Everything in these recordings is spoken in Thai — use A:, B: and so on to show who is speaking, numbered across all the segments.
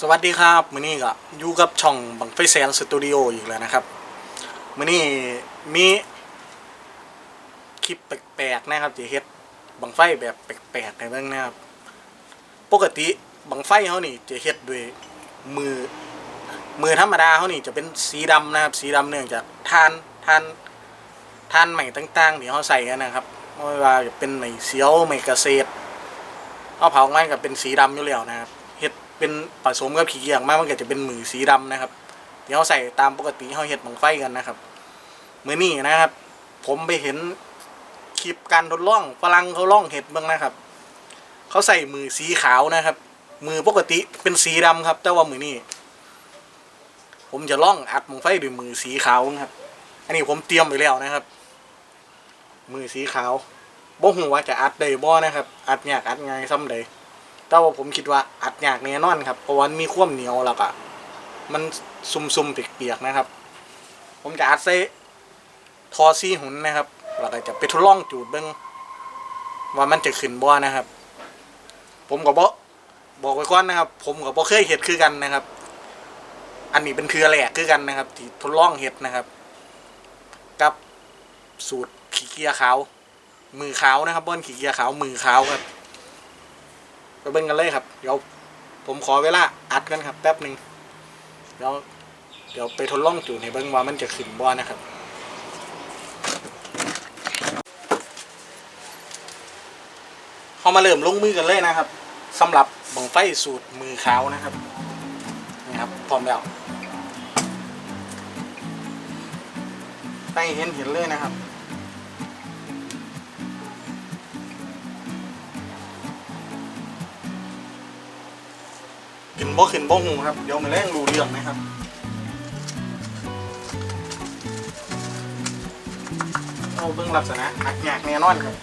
A: สวัสดีครับมือนี้ก็อยู่กับช่องบังไฟแสนสตูดิโออีกแล้วนะครับมือนี้มีคลิปแปลกๆนะครับที่เฮ็ดบังไฟแบบแปลกๆให้เบิ่องนะครับ ปกติบังไฟเฮานี่จะเฮ็ดด้วยมือมือธรรมดาเฮานี่จะเป็นสีดำนะครับ สีดำเนื่องจากทานทานทานใหม่ต่างๆที่เฮาใส่กันนะครับไม่ว่าจะเป็นไม้เสียวไม้เกษตรเอาเผาไม้ก็เป็นสีดำอยู่แล้วนะครับ เป็นผสมกับขี้เกียงมากมันก็จะเป็นมือสีดำนะครับเดี๋ยวเราใส่ตามปกติเขาเฮ็ดบังไฟกันนะครับมือนี้นะครับ ผมไปเห็นคลิปการทดลองฝรั่งเขาล่องเห็ดบ้างนะครับ เขาใส่มือสีขาวนะครับ มือปกติเป็นสีดำครับ แต่ว่ามือนี้ผมจะล่องอัดบังไฟด้วยมือสีขาวนะครับ อันนี้ผมเตรียมไปแล้วนะครับ มือสีขาวบ่ฮู้ว่าจะอัดได้บ่นะครับ อัดยากอัดง่ายซ้ำใด แต่ว่าผมคิดว่าอัดยากแน่นอนครับเพราะว่ามันมีความเหนียวแล้วก็มันซุ่มๆเปียกๆนะครับ ผมจะอัดใส่ทอซี่หุ่นนะครับแล้วก็จะไปทดลองจูดเบิ้งว่ามันจะขึ้นบ่นะครับ ผมก็บอกบอกไว้ก่อนนะครับ ผมก็บ่เคยเห็ดคือกันนะครับ อันนี้เป็นเทือแรกคือกันนะครับ ที่ทดลองเห็ดนะครับ กับสูตรขี้เกียจขาว มือขาวนะครับบอนขี้เกียจขาวมือขาวครับ เบิ่งกันเลยครับ เดี๋ยวผมขอเวลาอัดกันครับ แป๊บหนึ่งเดี๋ยวเดี๋ยวไปทดลองจูนให้เบิ่งว่ามันจะขึ้นบ่นะครับเขามาเริ่มลงมือกันเลยนะครับสำหรับบังไฟสูตรมือขาวนะครับนี่ครับพร้อมแล้วได้เห็นเห็นเลยนะครับ ขึ้นบ่ขึ้นบ่หูครับ เดี๋ยวมาแรงรู้เรื่องนะครับเอาเบิ่งลักษณะหักยากแน่นอนครับ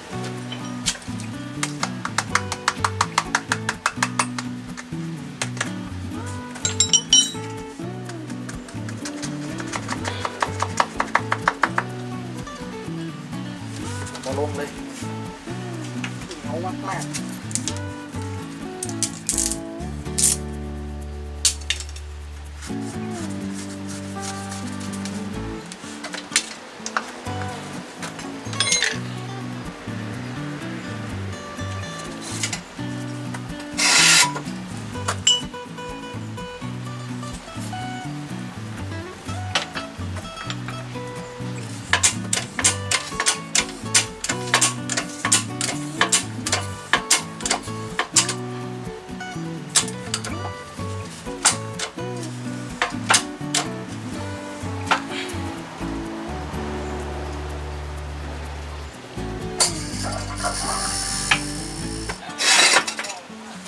A: มาลงเลยเหนียวมากๆ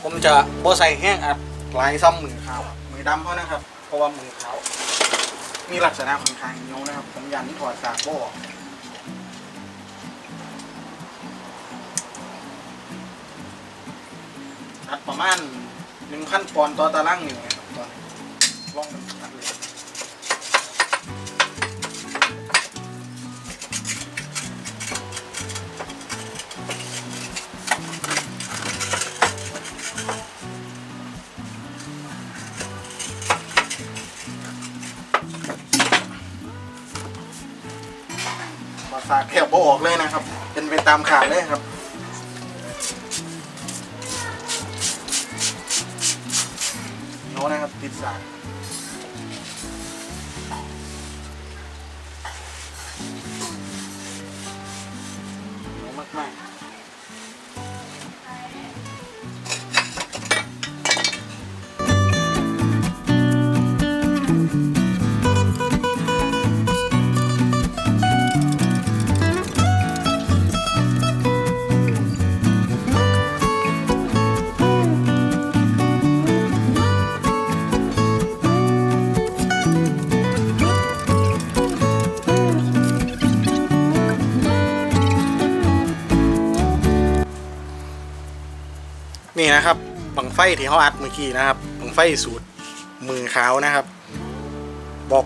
A: ผมจะบ่ใส่แห้งอัดลายซ้ำมือขาวมือดำเพราะนะครับ เพราะว่ามือขาวมีลักษณะค่อนข้างเหนียนะครับ ผมยันถอดสากโบอัดประมาณหนึ่งขั้นปอนต่อตารางนิ้ว ถบบ่ออกเลยนะครับ เป็นไปตามขาดเลยครับโน้นะครับติดสากโน้มากๆ นี่นะครับบังไฟที่เขาอัดเมื่อกี้นะครับบังไฟสูตรมือขาวนะครับ บอก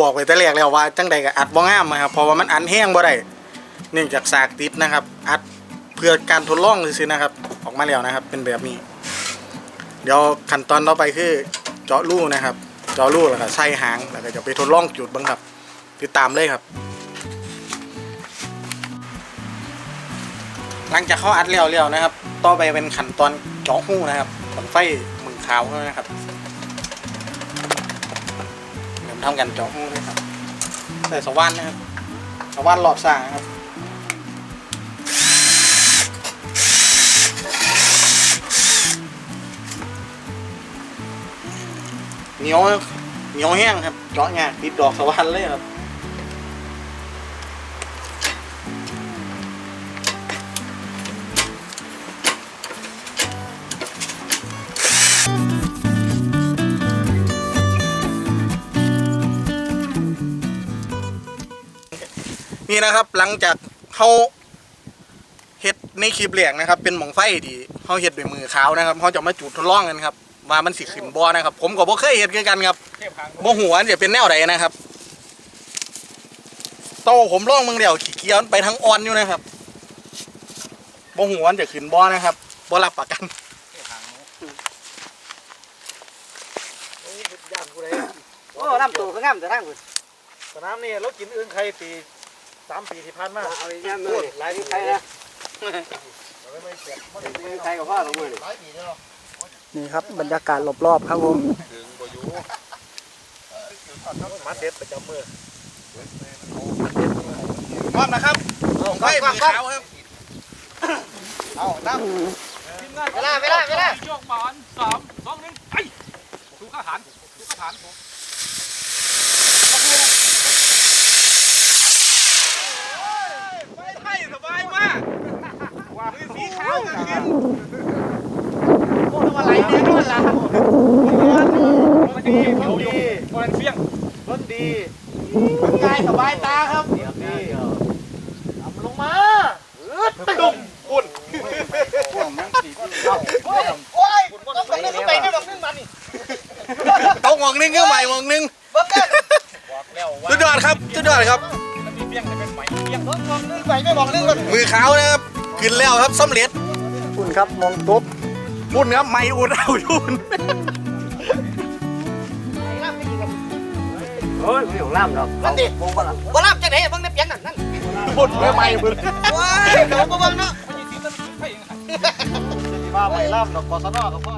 A: บอกไปแต่แรกแล้วว่าจังใดก็อัดบ่งามนะครับเพราะว่ามันอันแห้งบ่ได้เนื่องจากสากติดนะครับ อัดเพื่อการทดลองซื่อนะครับ ออกมาแล้วนะครับ เป็นแบบนี้ เดี๋ยวขั้นตอนต่อไปคือเจาะรูนะครับ เจาะรูแล้วก็ใส่หางแล้วก็จะไปทดลองจุดบ้างครับ ติดตามเลยครับ หลังจากเขาอัดเลี้ยวๆนะครับ ต่อไปเป็นขั้นตอนเจาะหูนะครับบังไฟมึงขาวนะครับเริ่มทำกันเจาะหูเลยครับใส่สว่านนะครับสว่านหลอดสางนะครับเหนียวเหนียวแห้งครับเจาะยากติดดอกสวรรค์เลยครับ นี่นะครับหลังจากเขาเฮ็ดในคลิปแรกนะครับ เป็นหมองไฟที่เขาเฮ็ดด้วยมือขาวนะครับเขาจะมาจุดทดลองกันครับว่ามันสิขึ้นบ่นะครับ ผมก็บ่เคยเฮ็ดคือกันครับบ่หัวาจะเป็นแนวใดนะครับโตผมลองมึงเดียวขี้เกียจมันไปทั้งออนอยู่นะครับบ่หัวาจะขึ้นบ่นะครับบ่รับประกัน
B: โอ้น้ำตูก็งามแต่ทั้งคุณ
C: สนามนี่เรากินอื่นใครปี สามปีที่ผ่านมา
B: เอาอีกแง่มือหลายที่ใครนะ
C: ไม่เสียไม่
B: ไม่ใครกับพ่อหรอกมือนี่
C: หลายปีแล้ว
D: นี่ครับบรรยากาศรอบๆครับผม
C: ถึงบ่อยู่มาเด็ดประจำมือ
A: พร้อมนะครับหมองไฟมือขาวครับ
C: เอาน้
B: เวลาเวลาเวลา
E: โยกบอลสองสองหนึ่งไปถูกข้าฐานถูกข้าฐานผมไม่สบายมากมือสีขาวกันกิน
B: โอ้ทำอะไรเนี่ยนู่นล่ะ
E: มันจะเกี่ยวอยู่มันเฟี้ยงำ
C: ต้นดี
B: ง่ายสบายตาครับเดี๋
C: ยวพี่ลงมาตุ้มคุณพวกมัน
B: โอ้ยโอ้ยต้องไปนึงไปนึงนึงมันนี่
A: ตกหมองหนึงก็ใหม่หมองหนึง
B: เบิ้งกัน
E: บอกแล้วว่า
A: สุดยอดครับสุดยอดครับ
E: มันมีเฟี้ยงแต่เป็นไมเฟี้ยง
B: มองนึงไปไม่มองนึงมัน
A: มือขาวนะครับขึ้นแล้วครับสำเร็จ
D: คุณครับมองตบ
A: ปุ่นครับไม่อุดเอาอยู่ปุ่น
B: โอ้ยไม่ของล่ามหรอกนั่นดิบ่บ่ล่ามจังไหนเบิ้งในเปียงนั่นนั่น
A: ปุ่นไม่ไม่ปุ่น
B: ว้ายเดี๋ยวบ่เบิ้งเนาะ
E: มันมีสีนั้นมันไฟยังไง
C: ว่าไม่ล่ำดอกกศนกับพ่อ